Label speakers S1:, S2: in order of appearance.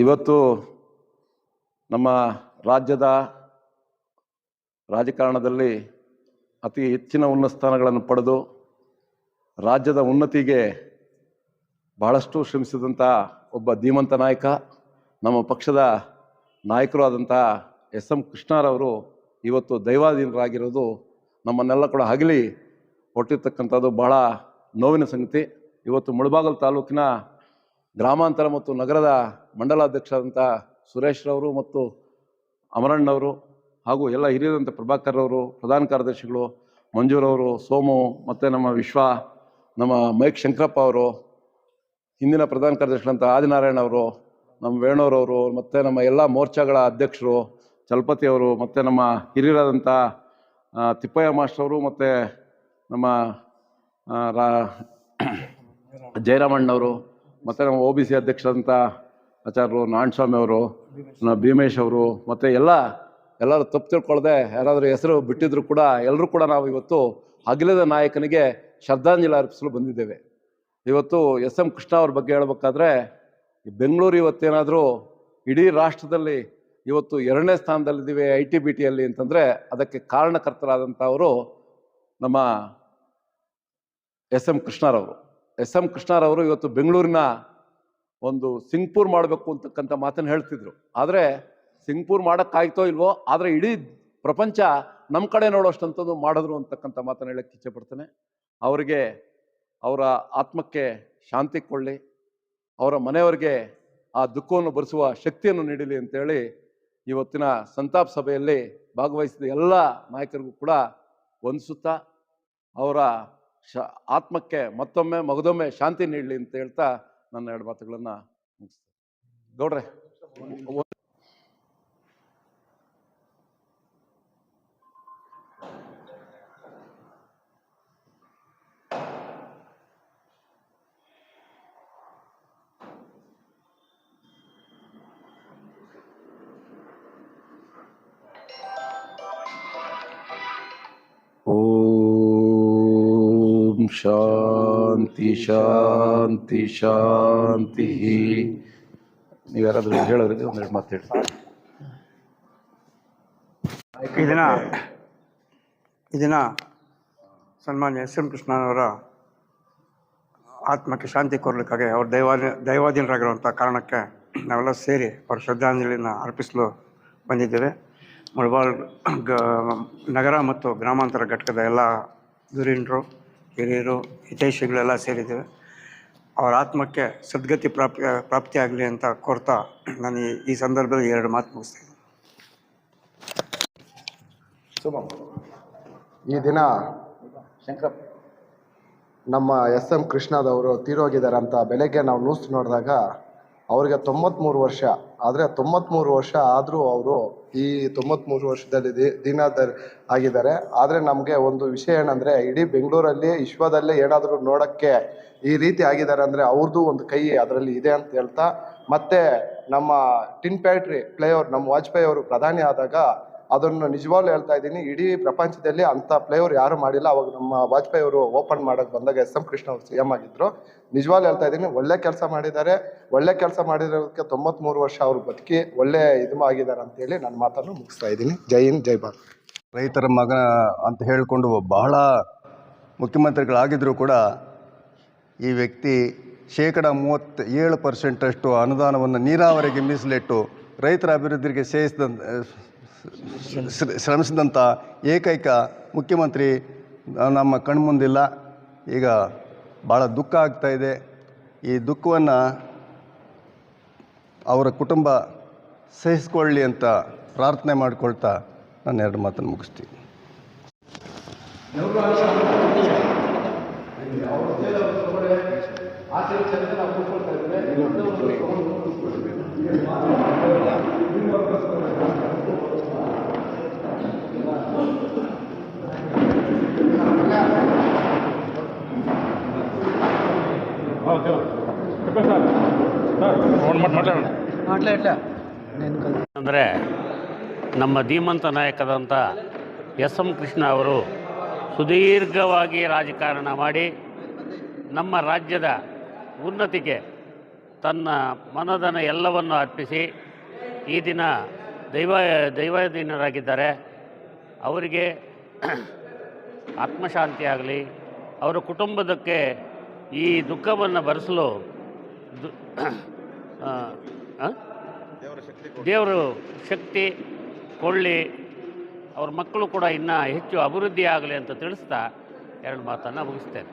S1: ಇವತ್ತು ನಮ್ಮ ರಾಜ್ಯದ ರಾಜಕಾರಣದಲ್ಲಿ ಅತಿ ಹೆಚ್ಚಿನ ಉನ್ನತ ಸ್ಥಾನಗಳನ್ನು ಪಡೆದು ರಾಜ್ಯದ ಉನ್ನತಿಗೆ ಬಹಳಷ್ಟು ಶ್ರಮಿಸಿದಂಥ ಒಬ್ಬ ಧೀಮಂತ ನಾಯಕ, ನಮ್ಮ ಪಕ್ಷದ ನಾಯಕರು ಆದಂಥ ಎಸ್ ಎಂ ಕೃಷ್ಣರವರು ಇವತ್ತು ದೈವಾಧೀನರಾಗಿರೋದು ನಮ್ಮನ್ನೆಲ್ಲ ಕೂಡ ಹಗಲಿ ಹೊಟ್ಟಿರ್ತಕ್ಕಂಥದ್ದು ಬಹಳ ನೋವಿನ ಸಂಗತಿ. ಇವತ್ತು ಮುಳಬಾಗಲು ತಾಲೂಕಿನ ಗ್ರಾಮಾಂತರ ಮತ್ತು ನಗರದ ಮಂಡಲಾಧ್ಯಕ್ಷರಾದಂಥ ಸುರೇಶ್ರವರು ಮತ್ತು ಅಮರಣ್ಣವರು ಹಾಗೂ ಎಲ್ಲ ಹಿರಿಯರಂಥ ಪ್ರಭಾಕರ್ ಅವರು ಪ್ರಧಾನ ಕಾರ್ಯದರ್ಶಿಗಳು ಮಂಜೂರವರು ಸೋಮು ಮತ್ತು ನಮ್ಮ ವಿಶ್ವ, ನಮ್ಮ ಮೈಕ್ ಶಂಕರಪ್ಪ ಅವರು, ಹಿಂದಿನ ಪ್ರಧಾನ ಕಾರ್ಯದರ್ಶಿಗಳಂಥ ಆದಿನಾರಾಯಣ ಅವರು, ನಮ್ಮ ವೇಣೂರವರು ಮತ್ತು ನಮ್ಮ ಎಲ್ಲ ಮೋರ್ಚಾಗಳ ಅಧ್ಯಕ್ಷರು ಚಲಪತಿ ಅವರು, ಮತ್ತು ನಮ್ಮ ಹಿರಿಯರಾದಂಥ ತಿಪ್ಪಯ್ಯ ಮಾಸ್ಟರ್ ಅವರು ಮತ್ತು ನಮ್ಮ ರಾ, ಜಯರಾಮಣ್ಣವರು ಮತ್ತು ನಮ್ಮ ಒ ಬಿ ಸಿ ಅಧ್ಯಕ್ಷರಂಥ ಆಚಾರ್ಯರು ನಾರಾಯಣಸ್ವಾಮಿ ಅವರು ಭೀಮೇಶ್ ಅವರು, ಮತ್ತು ಎಲ್ಲ, ಎಲ್ಲರೂ ತಪ್ಪು ತಿಳ್ಕೊಳ್ಳದೆ ಯಾರಾದರೂ ಹೆಸರು ಬಿಟ್ಟಿದ್ರು ಕೂಡ ಎಲ್ಲರೂ ಕೂಡ ನಾವು ಇವತ್ತು ಅಗಿಲದ ನಾಯಕನಿಗೆ ಶ್ರದ್ಧಾಂಜಲಿ ಅರ್ಪಿಸಲು ಬಂದಿದ್ದೇವೆ. ಇವತ್ತು ಎಸ್ ಎಂ ಕೃಷ್ಣ ಅವ್ರ ಬಗ್ಗೆ ಹೇಳಬೇಕಾದ್ರೆ ಬೆಂಗಳೂರು ಇವತ್ತೇನಾದರೂ ಇಡೀ ರಾಷ್ಟ್ರದಲ್ಲಿ ಇವತ್ತು ಎರಡನೇ ಸ್ಥಾನದಲ್ಲಿದ್ದೀವಿ ಐ ಟಿ ಬಿ ಟಿಯಲ್ಲಿ ಅಂತಂದರೆ ಅದಕ್ಕೆ ಕಾರಣಕರ್ತರಾದಂಥವರು ನಮ್ಮ ಎಸ್ ಎಂ ಕೃಷ್ಣರವರು. ಎಸ್ ಎಂ ಕೃಷ್ಣರವರು ಇವತ್ತು ಬೆಂಗಳೂರಿನ ಒಂದು ಸಿಂಗ್ಪುರ್ ಮಾಡಬೇಕು ಅಂತಕ್ಕಂಥ ಮಾತನ್ನು ಹೇಳ್ತಿದ್ರು. ಆದರೆ ಸಿಂಗ್ಪುರ್ ಮಾಡೋಕ್ಕಾಯ್ತೋ ಇಲ್ವೋ, ಆದರೆ ಇಡೀ ಪ್ರಪಂಚ ನಮ್ಮ ಕಡೆ ನೋಡೋಷ್ಟಂಥದ್ದು ಮಾಡಿದ್ರು ಅಂತಕ್ಕಂಥ ಮಾತನ್ನು ಹೇಳಕ್ಕೆ ಇಚ್ಛೆಪಡ್ತೇನೆ ಅವರಿಗೆ ಅವರ ಆತ್ಮಕ್ಕೆ ಶಾಂತಿ ಕೊಳ್ಳಿ ಅವರ ಮನೆಯವರಿಗೆ ಆ ದುಃಖವನ್ನು ಬರೆಸುವ ಶಕ್ತಿಯನ್ನು ನೀಡಲಿ ಅಂತೇಳಿ ಇವತ್ತಿನ ಸಂತಾಪ ಸಭೆಯಲ್ಲಿ ಭಾಗವಹಿಸಿದ ಎಲ್ಲ ನಾಯಕರಿಗೂ ಕೂಡ ವಂದಿಸುತ್ತಾ, ಅವರ ಶ ಆತ್ಮಕ್ಕೆ ಮತ್ತೊಮ್ಮೆ ಮಗದೊಮ್ಮೆ ಶಾಂತಿ ನೀಡಲಿ ಅಂತ ಹೇಳ್ತಾ ನನ್ನ ಎರಡು ಮಾತುಗಳನ್ನು ಮುಗಿಸ್ತೇನೆ ಗೌಡ್ರೆ ಶಾಂತಿ ಶಾಂತಿ ಶಾಂತಿ. ನೀವು ಯಾರಾದರೂ ಹೇಳೋರು ಒಂದೆರಡು ಮಾತು ಹೇಳಿ
S2: ಇದನ್ನ ದಿನ ಸನ್ಮಾನ್ಯ ಎಸ್ ಎಂ ಕೃಷ್ಣನವರ ಆತ್ಮಕ್ಕೆ ಶಾಂತಿ ಕೊರಲಿಕ್ಕಾಗಿ ಅವ್ರ ದೈವಾದ ದೈವಾಧೀನರಾಗಿರುವಂಥ ಕಾರಣಕ್ಕೆ ನಾವೆಲ್ಲ ಸೇರಿ ಅವ್ರ ಶ್ರದ್ಧಾಂಜಲಿನ ಅರ್ಪಿಸಲು ಬಂದಿದ್ದೇವೆ. ಮುಳಬಾಲ್ ಗ, ನಗರ ಮತ್ತು ಗ್ರಾಮಾಂತರ ಘಟಕದ ಎಲ್ಲ ಧುರೀಣರು ಹಿರಿಯರು, ಹಿತೈಷಿಗಳೆಲ್ಲ ಸೇರಿದ್ದೇವೆ. ಅವರ ಆತ್ಮಕ್ಕೆ ಸದ್ಗತಿ ಪ್ರಾಪ್ತಿ, ಪ್ರಾಪ್ತಿಯಾಗಲಿ ಅಂತ ಕೋರ್ತಾ ನಾನು ಈ- ಸಂದರ್ಭದಲ್ಲಿ ಎರಡು ಮಾತು ಮುಗಿಸ್ತೇನೆ.
S3: ಈ ದಿನ
S1: ಶಂಕರ,
S3: ನಮ್ಮ ಎಸ್ ಎಂ ಕೃಷ್ಣದವರು ತೀರೋಗಿದ್ದಾರೆ ಅಂತ ಬೆಳಗ್ಗೆ ನಾವು ನ್ಯೂಸ್ ನೋಡಿದಾಗ ಅವ್ರಿಗೆ ತೊಂಬತ್ಮೂರು ವರ್ಷ. ಆದರೆ ತೊಂಬತ್ಮೂರು ವರ್ಷ ಆದರೂ ಅವರು ಈ ತೊಂಬತ್ಮೂರು ವರ್ಷದಲ್ಲಿ ದಿ- ದಿನದ ಆಗಿದ್ದಾರೆ. ಆದರೆ ನಮಗೆ ಒಂದು ವಿಷಯ ಏನಂದರೆ, ಇಡೀ ಬೆಂಗಳೂರಲ್ಲಿ, ವಿಶ್ವದಲ್ಲೇ ಏನಾದರೂ ನೋಡೋಕ್ಕೆ ಈ ರೀತಿ ಆಗಿದ್ದಾರೆ ಅಂದರೆ ಅವ್ರದ್ದು ಒಂದು ಕೈ ಅದರಲ್ಲಿ ಇದೆ ಅಂತ ಹೇಳ್ತಾ, ಮತ್ತೆ ನಮ್ಮ ಟಿನ್ ಪ್ಯಾಟ್ರಿ ಪ್ಲೇಯರ್, ನಮ್ಮ ವಾಜಪೇಯಿ ಅವರು ಪ್ರಧಾನಿ ಆದಾಗ ಅದನ್ನು ನಿಜವಾಗ್ಲೂ ಹೇಳ್ತಾ ಇದ್ದೀನಿ. ಇಡೀ ಪ್ರಪಂಚದಲ್ಲಿ ಅಂಥ ಪ್ಲೇಯರ್ ಯಾರು ಮಾಡಿಲ್ಲ. ಅವಾಗ ನಮ್ಮ ವಾಜಪೇಯಿ ಅವರು ಓಪನ್ ಮಾಡಕ್ ಬಂದಾಗ ಎಸ್ ಎಂ ಕೃಷ್ಣ ಅವರು ಸಿ ಎಂ ಆಗಿದ್ರು. ನಿಜವಾಗ್ಲೂ ಹೇಳ್ತಾ ಇದ್ದೀನಿ, ಒಳ್ಳೆ ಕೆಲಸ ಮಾಡಿದ್ದಾರೆ. ಒಳ್ಳೆ ಕೆಲಸ ಮಾಡಿರೋದಕ್ಕೆ ತೊಂಬತ್ಮೂರು ವರ್ಷ ಅವರು ಬದುಕಿ ಒಳ್ಳೆ ಇದು ಆಗಿದ್ದಾರೆ ಅಂತೇಳಿ ನನ್ನ ಮಾತನ್ನು ಮುಗಿಸ್ತಾ ಇದ್ದೀನಿ. ಜೈ ಹಿಂದ್, ಜೈ ಭಾರತ್.
S4: ರೈತರ ಮಗ ಅಂತ ಹೇಳಿಕೊಂಡು ಬಹಳ ಮುಖ್ಯಮಂತ್ರಿಗಳಾಗಿದ್ದರೂ ಕೂಡ ಈ ವ್ಯಕ್ತಿ ಶೇಕಡ ಮೂವತ್ತ ಏಳು ಪರ್ಸೆಂಟಷ್ಟು ಅನುದಾನವನ್ನು ನೀರಾವರಿಗೆ ಮೀಸಲಿಟ್ಟು ರೈತರ ಅಭಿವೃದ್ಧಿಗೆ ಸೇರಿಸಿದಂಥ ಶ್ರಮಿಸಿದಂಥ ಏಕೈಕ ಮುಖ್ಯಮಂತ್ರಿ ನಮ್ಮ ಕಣ್ಮುಂದಿಲ್ಲ. ಈಗ ಭಾಳ ದುಃಖ ಆಗ್ತಾ ಇದೆ. ಈ ದುಃಖವನ್ನು ಅವರ ಕುಟುಂಬ ಸಹಿಸ್ಕೊಳ್ಳಿ ಅಂತ ಪ್ರಾರ್ಥನೆ ಮಾಡಿಕೊಳ್ತಾ ನಾನು ಎರಡು ಮಾತನ್ನು ಮುಗಿಸ್ತೀನಿ.
S5: ಅಂದರೆ ನಮ್ಮ ಧೀಮಂತ ನಾಯಕದಂಥ ಎಸ್ ಎಂ ಕೃಷ್ಣ ಅವರು ಸುದೀರ್ಘವಾಗಿ ರಾಜಕಾರಣ ಮಾಡಿ ನಮ್ಮ ರಾಜ್ಯದ ಉನ್ನತಿಗೆ ತನ್ನ ಮನದನ ಎಲ್ಲವನ್ನು ಅರ್ಪಿಸಿ ಈ ದಿನ ದೈವ, ದೈವಾಧೀನರಾಗಿದ್ದಾರೆ. ಅವರಿಗೆ ಆತ್ಮಶಾಂತಿ ಆಗಲಿ, ಅವರ ಕುಟುಂಬದಕ್ಕೆ ಈ ದುಃಖವನ್ನು ಭರಿಸಲು ಆ? ದೇವರು ಶಕ್ತಿ ಕೊಳ್ಳಿ ಅವ್ರ ಮಕ್ಕಳು ಕೂಡ ಇನ್ನೂ ಹೆಚ್ಚು ಅಭಿವೃದ್ಧಿ ಆಗಲಿ ಅಂತ ತಿಳಿಸ್ತಾ ಎರಡು ಮಾತನ್ನು ಮುಗಿಸ್ತೇನೆ.